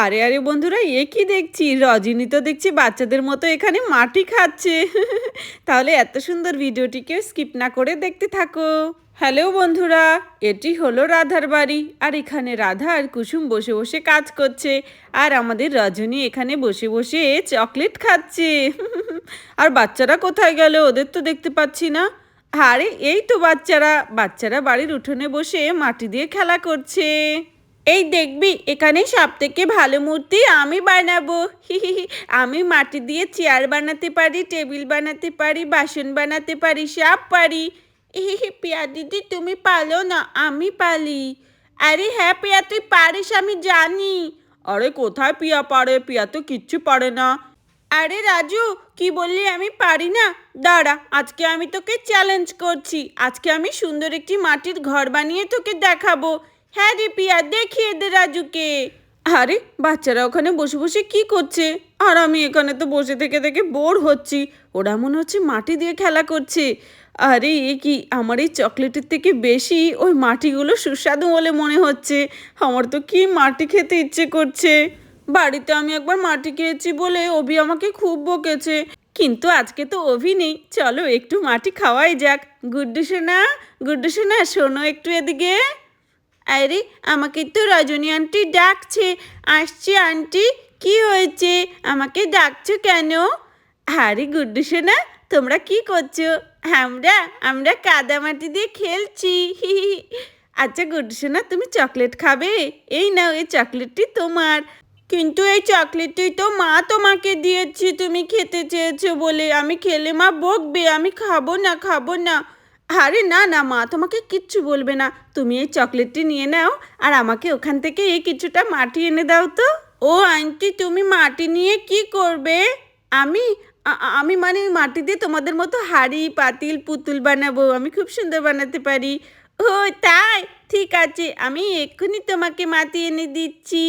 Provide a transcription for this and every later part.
আরে আরে বন্ধুরা, এ কি দেখছি? রজনী তো দেখছি বাচ্চাদের মতো এখানে মাটি খাচ্ছে। তাহলে এত সুন্দর ভিডিওটিকে স্কিপ না করে দেখতে থাকো। হ্যালো বন্ধুরা, এটি হলো রাধার বাড়ি। আর এখানে রাধা আর কুসুম বসে বসে কাজ করছে। আর আমাদের রজনী এখানে বসে বসে চকলেট খাচ্ছে। আর বাচ্চারা কোথায় গেল ওদের তো দেখতে পাচ্ছি না। আরে, এই তো বাচ্চারা। বাচ্চারা বাড়ির উঠোনে বসে মাটি দিয়ে খেলা করছে। এই দেখবি, এখানে সব থেকে ভালো মূর্তি আমি বানাবো। আমি মাটি দিয়ে চেয়ার বানাতে পারি, টেবিল বানাতে পারি, বাসন বানাতে পারি, সব পারি। হিহি পিয়া দিদি, তুমি পালো না, আমি পালি। আরে হ্যাঁ পিয়া, তুই পারিস, আমি জানি। আরে কোথায় পিয়া পারে? পিয়া তো কিচ্ছু পারে না। আরে রাজু, কি বললি, আমি পারি না। দাঁড়া, আজকে আমি তোকে চ্যালেঞ্জ করছি। আজকে আমি সুন্দর একটি মাটির ঘর বানিয়ে তোকে দেখাবো। হ্যাঁ রে পিয়া দেখিয়ে দে রাজুকে। আরে, বাচ্চারা ওখানে বসে বসে কি করছে? আর আমি এখানে তো বসে থেকে থেকে বোর হচ্ছি। ওরা মনে হচ্ছে মাটি দিয়ে খেলা করছে। আরে, এ কি আমার এই চকলেটের থেকে বেশি? ওই মাটিগুলো সুস্বাদু বলে মনে হচ্ছে। আমার তো কি মাটি খেতে ইচ্ছে করছে? বাড়িতে আমি একবার মাটি খেয়েছি বলে অভি আমাকে খুব বকেছে। কিন্তু আজকে তো অভি নেই। চলো একটু মাটি খাওয়াই যাক। গুড্ডু সোনা গুড্ডু সোনা, শোনো একটু এদিকে। আরে, আমাকে তো রজনী আন্টি ডাকছে। আসছে আন্টি, কি হয়েছে? আমাকে ডাকছো কেন? আরে, গুড্ডু সোনা, তোমরা কি করছ? আমরা আমরা কাদামাটি দিয়ে খেলছি। আচ্ছা গুড্ডু সোনা, তুমি চকলেট খাবে? এই নাও, এই চকলেটটি তোমার। কিন্তু এই চকলেটটি তো মা তোমাকে দিয়েছে, তুমি খেতে চেয়েছো বলে। আমি খেলে মা বকবে, আমি খাব না খাব না। আরে না না, মা, তোমাকে কিচ্ছু বলবে না। তুমি এই চকলেটটি নিয়ে নাও আর আমাকে ওখান থেকে এই কিছুটা মাটি এনে দাও তো। ও, আন্টি, তুমি মাটি নিয়ে কি করবে? আমি আমি মানে মাটি দিয়ে তোমাদের মতো হাড়ি, পাতিল, পুতুল বানাবো। আমি খুব সুন্দর বানাতে পারি। ও, তাই? ঠিক আছে, আমি এক্ষুনি তোমাকে মাটি এনে দিচ্ছি।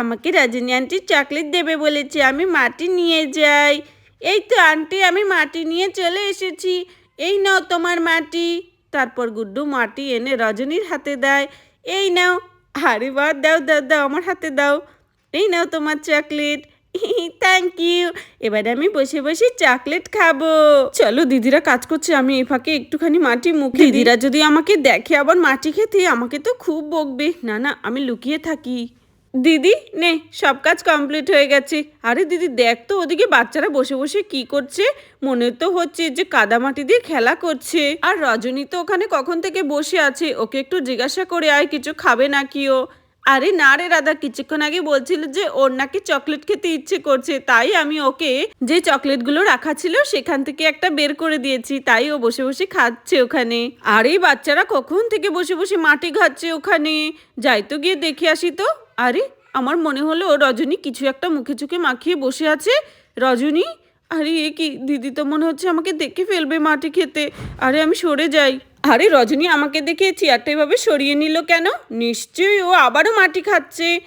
আমাকে রজনী আন্টি চকলেট দেবে বলেছে, আমি মাটি নিয়ে যাই। এই তো, আন্টি, আমি মাটি নিয়ে চলে এসেছি। এই নাও তোমার মাটি। তারপর গুড্ডু মাটি এনে রজনীর হাতে দেয়। এই নাও আরে বা দাও দাও দাও আমার হাতে দাও। এই নাও তোমার চকলেট। থ্যাংক ইউ এবারে আমি বসে বসে চকলেট খাব। চলো দিদিরা কাজ করছে আমি এই ফাঁকে একটুখানি মাটি মুখে দিদিরা যদি আমাকে দেখে আবার মাটি খেতে আমাকে তো খুব বকবে। না না আমি লুকিয়ে থাকি। দিদি, নে, সব কাজ কমপ্লিট হয়ে গেছে। আরে দিদি, দেখ তো ওদিকে বাচ্চারা বসে বসে কি করছে। মনে তো হচ্ছে যে কাদামাটি দিয়ে খেলা করছে। আর রজনী তো ওখানে কখন থেকে বসে আছে? ওকে একটু জিজ্ঞাসা করে আয়, কিছু খাবে নাকি ও? আরে না রে রাধা, কিছুক্ষণ আগে বলছিল যে ওর নাকি চকলেট খেতে ইচ্ছে করছে। তাই আমি ওকে যে চকলেটগুলো রাখা ছিল সেখান থেকে একটা বের করে দিয়েছি। তাই ও বসে বসে খাচ্ছে ওখানে। আর বাচ্চারা কখন থেকে বসে বসে মাটি খাচ্ছে ওখানে? যাই তো গিয়ে দেখে আসি তো। আরে, আমার মনে হলো রজনী কিছু একটা মুখে চুখে মাখিয়ে বসে আছে। রজনী? আরে, এ কি? দিদি তো মনে হচ্ছে আমাকে দেখে ফেলবে মাটি খেতে। আরে, আমি সরে যাই। আরে, রজনী আমাকে দেখে চেয়ারটা এভাবে সরিয়ে নিল কেন? নিশ্চয়ই ও আবারও মাটি খাচ্ছে।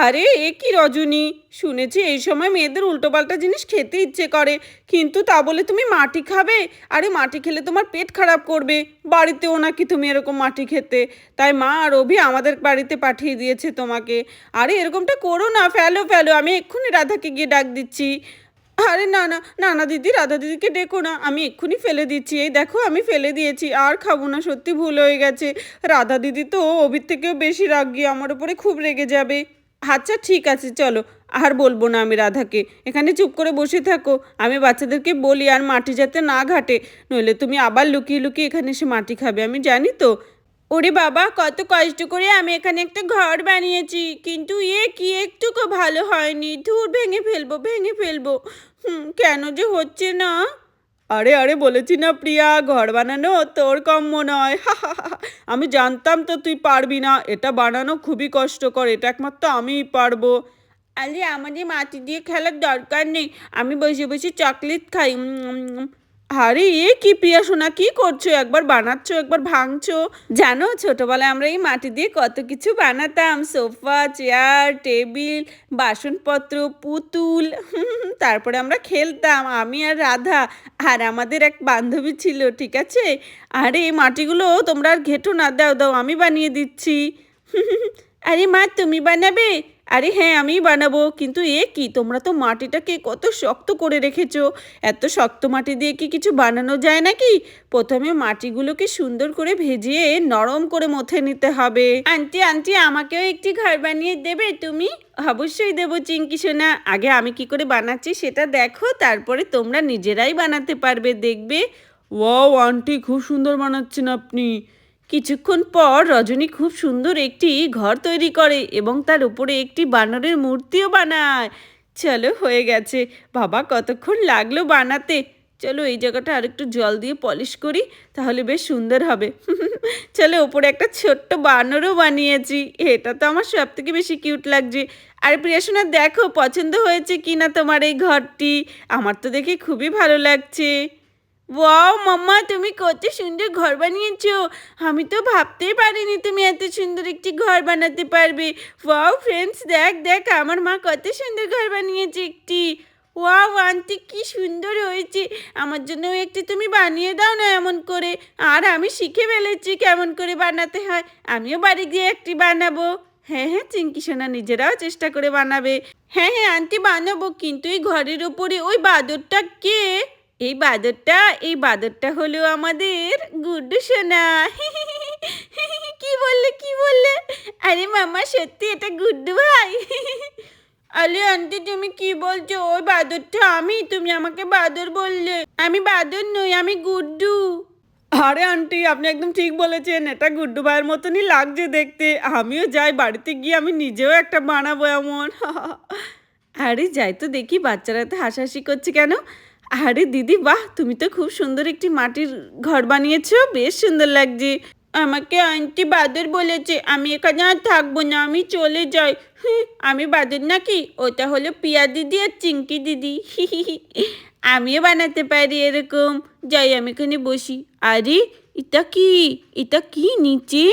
আরে, এ কি রজনী? শুনেছি এই সময় মেয়েদের উল্টোপাল্টা জিনিস খেতে ইচ্ছে করে, কিন্তু তা বলে তুমি মাটি খাবে? আরে, মাটি খেলে তোমার পেট খারাপ করবে। বাড়িতেও নাকি তুমি এরকম মাটি খেতে। তাই মা আর অভি আমাদের বাড়িতে পাঠিয়ে দিয়েছে তোমাকে। আরে, এরকমটা করো না, ফেলো ফেলো, আমি এক্ষুনি রাধাকে গিয়ে ডাক দিচ্ছি। আরে, না না না না, দিদি, রাধা দিদিকে ডেকো না, আমি এক্ষুনি ফেলে দিচ্ছি। এই দেখো, আমি ফেলে দিয়েছি, আর খাব না, সত্যি ভুল হয়ে গেছে। রাধা দিদি তো অভির থেকেও বেশি রাগ গিয়ে আমার উপরে খুব রেগে যাবে। আচ্ছা ঠিক আছে, চলো। আর বলব না আমি রাধাকে। এখানে চুপ করে বসে থাকো। আমি বাচ্চাদেরকে বলি আর মাটি যাতে না ঘাটে, নইলে তুমি আবার লুকিয়ে লুকিয়ে এখানে এসে মাটি খাবে, আমি জানি তো। ওরে বাবা, কত কষ্ট করে আমি এখানে একটা ঘর বানিয়েছি। কিন্তু এ কি একটুকু ভালো হয়নি। ধুর, ভেঙে ফেলব ভেঙে ফেলব। হুম, কেন যে হচ্ছে না? আরে আরে বলেছি না প্রিয়া, ঘর বানানো তোর কম্য নয়। আমি জানতাম তো তুই পারবি না। এটা বানানো খুবই কষ্টকর, এটা একমাত্র আমিই পারব। আরে, আমাদের মাটি দিয়ে খেলার দরকার নেই। আমি বসে বসে চকলেট খাই। আরে, এ কি প্রিয়া সোনা, কি করছ? একবার বানাচ্ছো, একবার ভাঙছো। জানো, ছোটবেলায় আমরা এই মাটি দিয়ে কত কিছু বানাতাম। সোফা, চেয়ার, টেবিল, বাসনপত্র, পুতুল তারপরে আমরা খেলতাম, আমি আর রাধা, আর আমাদের এক বান্ধবী ছিল, ঠিক আছে? আরে, এই মাটিগুলো তোমরা আর ঘেটো না, দাও দাও, আমি বানিয়ে দিচ্ছি। আরে মা, তুমি বানাবে? আরে হ্যাঁ আমিই বানাবো। কিন্তু এ কি? তোমরা তো মাটিটাকে কত শক্ত করে রেখেছো। এত শক্ত মাটি দিয়ে কি কিছু বানানো যায় নাকি? প্রথমে মাটিগুলোকে সুন্দর করে ভেজিয়ে নরম করে মথে নিতে হবে। আন্টি আন্টি, আমাকেও একটি ঘর বানিয়ে দেবে তুমি? অবশ্যই দেবো চিঙ্কি সোনা। আগে আমি কি করে বানাচ্ছি সেটা দেখো, তারপরে তোমরা নিজেরাই বানাতে পারবে, দেখবে। ওয়াও, আন্টি, খুব সুন্দর বানাচ্ছেন আপনি। কিছুক্ষণ পর রজনী খুব সুন্দর একটি ঘর তৈরি করে এবং তার উপরে একটি বানরের মূর্তিও বানায়। চলো, হয়ে গেছে। বাবা, কতক্ষণ লাগল বানাতে? চলো, এই জায়গাটা আরেকটু জল দিয়ে পলিশ করি, তাহলে বেশ সুন্দর হবে। চলো ওপরে একটা ছোট্ট বানরও বানিয়েছি। এটা তো আমার সব থেকে বেশি কিউট লাগছে। আর প্রিয়াসোনা দেখো, পছন্দ হয়েছে কি না তোমার এই ঘরটি? আমার তো দেখে খুবই ভালো লাগছে। ওয়াও, মাম্মা, তুমি কত সুন্দর ঘর বানিয়েছো। আমি তো ভাবতেই পারিনি তুমি এত সুন্দর একটি ঘর বানাতে পারবে। ওয়াও ফ্রেন্ডস দেখ দেখ, আমার মা কত সুন্দর ঘর বানিয়েছে একটি। ওয়াও, আন্টি, কি সুন্দর হয়েছে। আমার জন্য একটি তুমি বানিয়ে দাও না এমন করে। আর আমি শিখে ফেলেছি কেমন করে বানাতে হয়। আমিও বাড়ি গিয়ে একটি বানাবো। হ্যাঁ হ্যাঁ চিঙ্কি সোনা নিজেরাও চেষ্টা করে বানাবে। হ্যাঁ হ্যাঁ আন্টি বানাবো, কিন্তু এই ঘরের ওপরে ওই বাদরটা কে? এই বাদরটা এই বাদরটা হলো আমাদের গুড্ডু সোনা। কি বললে কি বললে? আরে মামা সত্যি এটা গুড্ডু ভাই? আরে আন্টি তুমি কি বলছো? ওই বাদরটা আমি তুমি আমাকে বাদর বললে। আমি বাদর নই আমি গুড্ডু। আরে আন্টি আপনি একদম ঠিক বলেছেন এটা গুড্ডু ভাইয়ের মতনই লাগছে দেখতে। আমিও যাই বাড়িতে গিয়ে আমি নিজেও একটা বানাবো এমন। আরে যাই তো দেখি বাচ্চারা তো হাসাহাসি করছে কেন? আরে দিদি, বাহ! তুমি তো খুব সুন্দর একটি মাটির ঘর বানিয়েছো। বেশ সুন্দর লাগছে। আমাকে আন্টি বাদর বলেছে, আমি এখানে আর থাকব না, আমি চলে যাই। আমি বাদর নাকি? ওটা হলো পিয়া দিদি আর চিঙ্কি দিদি। আমিও বানাতে পারি এরকম। যাই, আমি এখানে বসি। আরে, এটা কি? এটা কি নিচে?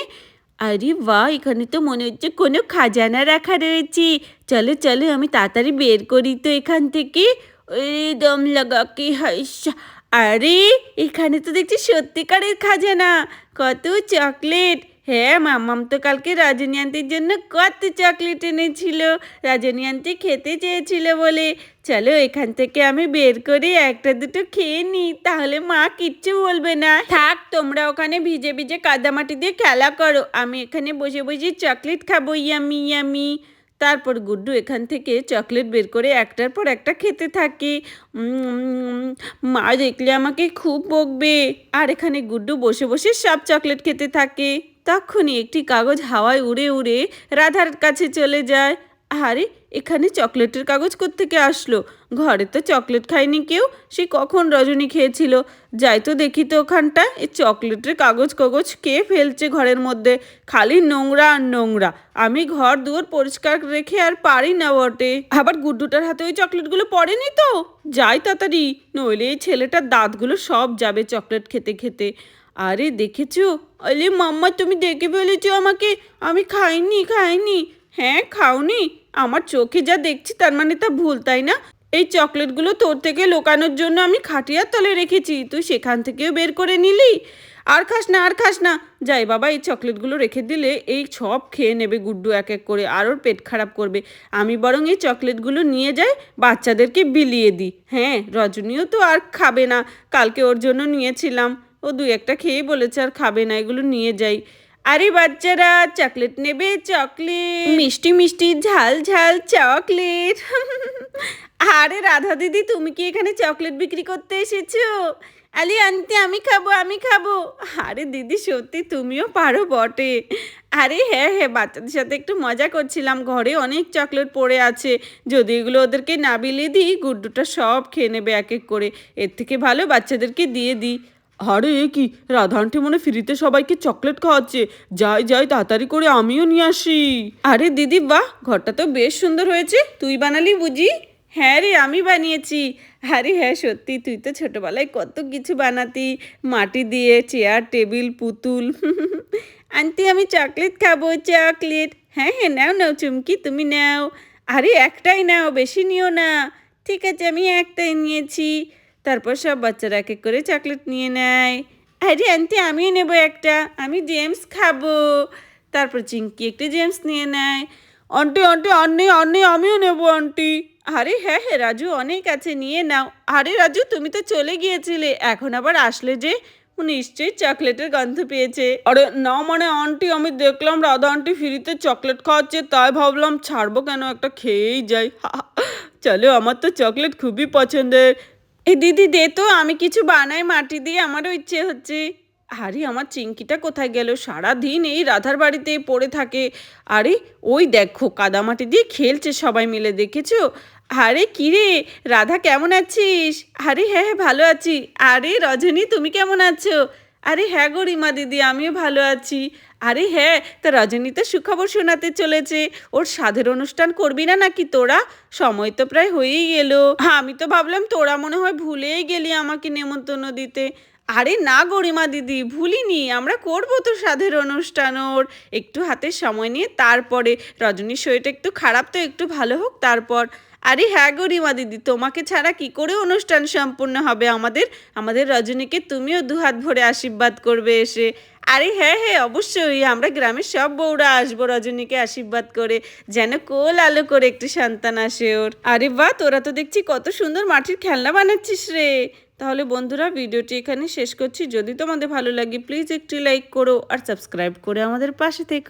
আরে বাহ! এখানে তো মনে হচ্ছে কোনো খাজানা রাখা রয়েছে। চলো চলো, আমি তাড়াতাড়ি বের করি তো এখান থেকে। দম লাগা কি হাইসা আরে, এখানে তো দেখছি সত্যিকারের খাজানা। কত চকলেট। হ্যাঁ মামাম তো কালকে রাজনী জন্য কত চকলেট এনেছিল। রাজনী খেতে চেয়েছিল বলে। চলো, এখান থেকে আমি বের করে একটা দুটো খেয়ে নিই তাহলে মা কিচ্ছু বলবে না। থাক, তোমরা ওখানে ভিজে ভিজে কাদামাটি দিয়ে খেলা করো। আমি এখানে বসে বসে চকলেট খাব, ইয়ামি ইয়ামি। তারপর গুড্ডু এখান থেকে চকলেট বের করে একটার পর একটা খেতে থাকে। মা দেখলে আমাকে খুব বকবে। আর এখানে গুড্ডু বসে বসে সব চকলেট খেতে থাকে। তখনই একটি কাগজ হাওয়ায় উড়ে উড়ে রাধার কাছে চলে যায়। আরে এখানে চকলেটের কাগজ থেকে আসলো? ঘরে তো চকলেট খায়নি কেউ, সে কখন রজনী খেয়েছিল? যাই তো দেখি তো ওখানটা এই চকলেটের কাগজ কাগজ কে ফেলছে ঘরের মধ্যে? খালি নোংরা আর নোংরা, আমি ঘর দুয়ার পরিষ্কার রেখে আর পারি না বটে। আবার গুড্ডুটার হাতে ওই চকলেটগুলো পড়েনি তো? যাই তাড়াতাড়ি, নইলে এই ছেলেটার দাঁতগুলো সব যাবে চকলেট খেতে খেতে। আরে দেখেছ? আরে মাম্মা, তুমি দেখে ফেলেছো আমাকে। আমি খাইনি খাইনি। হ্যাঁ খাওনি। আমার চোখে যা দেখছি তার মানে তা ভুল, তাই না? এই চকলেটগুলো তোর থেকে লোকানোর জন্য আমি খাটিয়ার তলে রেখেছি, তুই সেখান থেকেও বের করে নিলি। আর খাস না, আর খাস না। যাই বাবা, এই চকলেটগুলো রেখে দিলে এই সব খেয়ে নেবে গুড্ডু এক এক করে, আর ওর পেট খারাপ করবে। আমি বরং এই চকলেটগুলো নিয়ে যাই, বাচ্চাদেরকে বিলিয়ে দিই। হ্যাঁ রজনীও তো আর খাবে না। কালকে ওর জন্য নিয়েছিলাম। ও দুই একটা খেয়ে বলেছে আর খাবে না, এগুলো নিয়ে যাই। আরে বাচ্চারা চকলেট নেবে চকলেট মিষ্টি মিষ্টি ঝাল ঝাল চকলেট আরে রাধা দিদি তুমি কি এখানে চকলেট বিক্রি করতে এসেছ? আলি আন্টি আমি খাব আমি খাব। আরে দিদি সত্যি তুমিও পারো বটে। আরে হ্যাঁ হ্যাঁ বাচ্চাদের সাথে একটু মজা করছিলাম। ঘরে অনেক চকলেট পড়ে আছে। যদি এগুলো ওদেরকে না বিলিয়ে দিই গুড্ডুটা সব খেয়ে নেবে এক এক করে। এর থেকে ভালো বাচ্চাদেরকে দিয়ে দিই। আরে, এ কি? রাধানটি মনে ফ্রিতে সবাইকে চকলেট খাওয়াচ্ছে। যাই যাই, তাড়াতাড়ি করে আমিও নিয়ে আসি। আরে দিদি, বাহ! ঘরটা তো বেশ সুন্দর হয়েছে। তুই বানালি বুঝি? হ্যাঁ রে, আমি বানিয়েছি। আরে হ্যাঁ সত্যি, তুই তো ছোটোবেলায় কত কিছু বানাতি। মাটি দিয়ে, চেয়ার, টেবিল, পুতুল। আন্টি, আমি চকলেট খাব, চকলেট। হ্যাঁ হ্যাঁ নাও নাও, চুমকি, তুমি নাও। আরে, একটাই নাও, বেশি নিও না। ঠিক আছে, আমি একটাই নিয়েছি। তারপর সব বাচ্চারা এক এক করে চকলেট নিয়ে নেয়। আরে আন্টি আমিও নেব একটা, আমি জেমস খাব। তারপর চিঙ্কি একটা জেমস নিয়ে নেয়। আন্টি আন্টি আন্নি আন্নি আমিও নেব আন্টি আরে হ্যাঁ হ্যাঁ রাজু অনেক আছে, নিয়ে নাও। আরে রাজু, তুমি তো চলে গিয়েছিলে। এখন আবার আসলে যে নিশ্চয়ই চকলেটের গন্ধ পেয়েছে। আরে না মানে আন্টি আমি দেখলাম রাধা আন্টি ফ্রিতে চকলেট খাওয়াচ্ছে, তাই ভাবলাম ছাড়বো কেন? একটা খেয়েই যাই। চলো, আমার তো চকলেট খুবই পছন্দের। এ দিদি, দে তো, আমি কিছু বানাই মাটি দিয়ে, আমারও ইচ্ছে হচ্ছে। আরে, আমার চিংকিটা কোথায় গেল? সারাদিন এই রাধার বাড়িতে পড়ে থাকে। আরে, ওই দেখো কাদামাটি দিয়ে খেলছে সবাই মিলে, দেখেছ? আরে কিরে রাধা কেমন আছিস? আরে হ্যাঁ হ্যাঁ ভালো আছি। আরে, রজনী, তুমি কেমন আছো? আরে হ্যাঁ গো রিমা দিদি, আমিও ভালো আছি। আরে হ্যাঁ তা রজনী তো সুখবর শোনাতে চলেছে। ওর সাধের অনুষ্ঠান করবি না নাকি তোরা? সময় তো প্রায় হয়েই এলো আমি তো ভাবলাম তোরা মনে হয় ভুলেই গেলি আমাকে নেমন্তন্ন দিতে। আরে না গরিমা দিদি, ভুলিনি, আমরা করব তো সাধের অনুষ্ঠান ওর। একটু হাতে সময় নিয়ে তারপরে। রজনীর শরীরটা একটু খারাপ তো, একটু ভালো হোক তারপর। আরে হ্যাঁ গরিমা দিদি, তোমাকে ছাড়া কি করে অনুষ্ঠান সম্পূর্ণ হবে আমাদের? আমাদের রজনীকে তুমিও দুহাত ভরে আশীর্বাদ করবে এসে। আরে হ্যাঁ হ্যাঁ অবশ্যই, আমরা গ্রামের সব বউরা আসব রজনীকে আশীর্বাদ করে, যেন কোল আলো করে একটি সন্তান আসে ওর। আরে বাহ, তোরা তো দেখছি কত সুন্দর মাটির খেলনা বানাচ্ছিস রে। তাহলে বন্ধুরা, ভিডিওটি এখানে শেষ করছি। যদি তোমাদের ভালো লাগে প্লিজ একটি লাইক করো আর সাবস্ক্রাইব করে আমাদের পাশে থেকো।